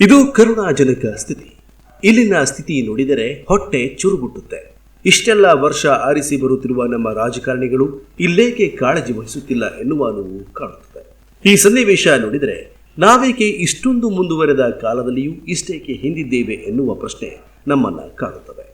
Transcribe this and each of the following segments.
ಇದು ಕರುಣಾಜನಕ ಸ್ಥಿತಿ. ಇಲ್ಲಿನ ಸ್ಥಿತಿ ನೋಡಿದರೆ ಹೊಟ್ಟೆ ಚುರುಗುಟ್ಟುತ್ತೆ. ಇಷ್ಟೆಲ್ಲ ವರ್ಷ ಆರಿಸಿ ಬರುತ್ತಿರುವ ನಮ್ಮ ರಾಜಕಾರಣಿಗಳು ಇಲ್ಲೇಕೆ ಕಾಳಜಿ ವಹಿಸುತ್ತಿಲ್ಲ ಎನ್ನುವ ನೋವು ಕಾಣುತ್ತದೆ. ಈ ಸನ್ನಿವೇಶ ನೋಡಿದರೆ ನಾವೇಕೆ ಇಷ್ಟೊಂದು ಮುಂದುವರೆದ ಕಾಲದಲ್ಲಿಯೂ ಇಷ್ಟೇಕೆ ಹಿಂದಿದ್ದೇವೆ ಎನ್ನುವ ಪ್ರಶ್ನೆ ನಮ್ಮನ್ನ ಕಾಡುತ್ತದೆ.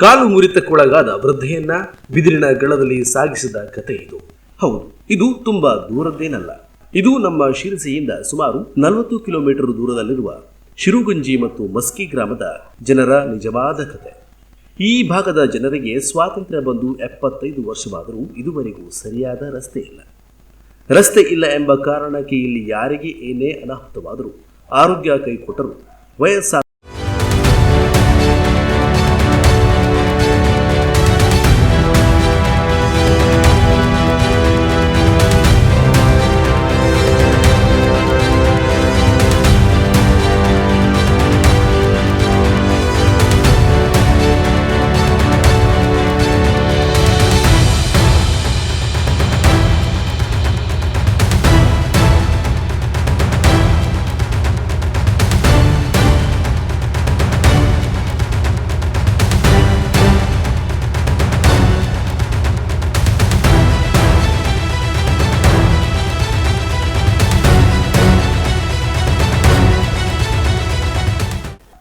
ಕಾಲು ಮುರಿತಕ್ಕೊಳಗಾದ ವೃದ್ಧೆಯನ್ನ ಬಿದಿರಿನ ಗಳದಲ್ಲಿ ಸಾಗಿಸಿದ ಕತೆ ಇದು. ಹೌದು, ಇದು ತುಂಬಾ ದೂರದ್ದೇನಲ್ಲ. ಇದು ನಮ್ಮ ಶಿರಸಿಯಿಂದ ಸುಮಾರು ನಲವತ್ತು ಕಿಲೋಮೀಟರ್ ದೂರದಲ್ಲಿರುವ ಶಿರುಗುಂಜಿ ಮತ್ತು ಮಸ್ಕಿ ಗ್ರಾಮದ ಜನರ ನಿಜವಾದ ಕತೆ. ಈ ಭಾಗದ ಜನರಿಗೆ ಸ್ವಾತಂತ್ರ್ಯ ಬಂದು ಎಪ್ಪತ್ತೈದು ವರ್ಷವಾದರೂ ಇದುವರೆಗೂ ಸರಿಯಾದ ರಸ್ತೆ ಇಲ್ಲ. ರಸ್ತೆ ಇಲ್ಲ ಎಂಬ ಕಾರಣಕ್ಕೆ ಇಲ್ಲಿ ಯಾರಿಗೆ ಏನೇ ಅನಾಹುತವಾದರೂ ಆರೋಗ್ಯ ಕೈಕೊಟ್ಟರು ವಯಸ್ಸಾ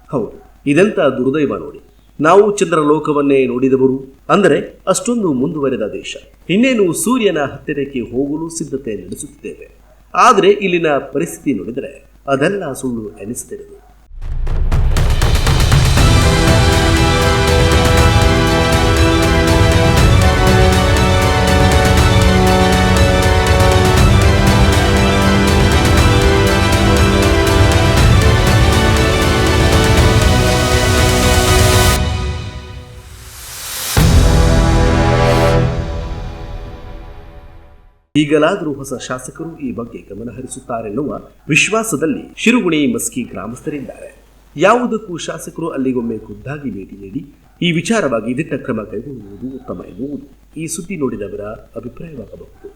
ಹೌದು, ಇದೆಂತ ದುರ್ದೈವ ನೋಡಿ. ನಾವು ಚಂದ್ರಲೋಕವನ್ನೇ ನೋಡಿದವರು, ಅಂದರೆ ಅಷ್ಟೊಂದು ಮುಂದುವರೆದ ದೇಶ. ಇನ್ನೇನು ಸೂರ್ಯನ ಹತ್ತಿರಕ್ಕೆ ಹೋಗಲು ಸಿದ್ಧತೆ ನಡೆಸುತ್ತಿದ್ದೇವೆ. ಆದರೆ ಇಲ್ಲಿನ ಪರಿಸ್ಥಿತಿ ನೋಡಿದರೆ ಅದೆಲ್ಲ ಸುಳ್ಳು ಎನಿಸುತ್ತಿರುವುದು ಈಗಲಾದರೂ ಹೊಸ ಶಾಸಕರು ಈ ಬಗ್ಗೆ ಗಮನ ಹರಿಸುತ್ತಾರೆನ್ನುವ ವಿಶ್ವಾಸದಲ್ಲಿ ಶಿರುಗುಣಿ ಮಸ್ಕಿ ಗ್ರಾಮಸ್ಥರಿದ್ದಾರೆ. ಯಾವುದಕ್ಕೂ ಶಾಸಕರು ಅಲ್ಲಿಗೊಮ್ಮೆ ಖುದ್ದಾಗಿ ಭೇಟಿ ನೀಡಿ ಈ ವಿಚಾರವಾಗಿ ದಿಟ್ಟ ಕ್ರಮ ಕೈಗೊಳ್ಳುವುದು ಉತ್ತಮ ಎನ್ನುವುದು ಈ ಸುದ್ದಿ ನೋಡಿದವರ ಅಭಿಪ್ರಾಯವಾಗಬಹುದು.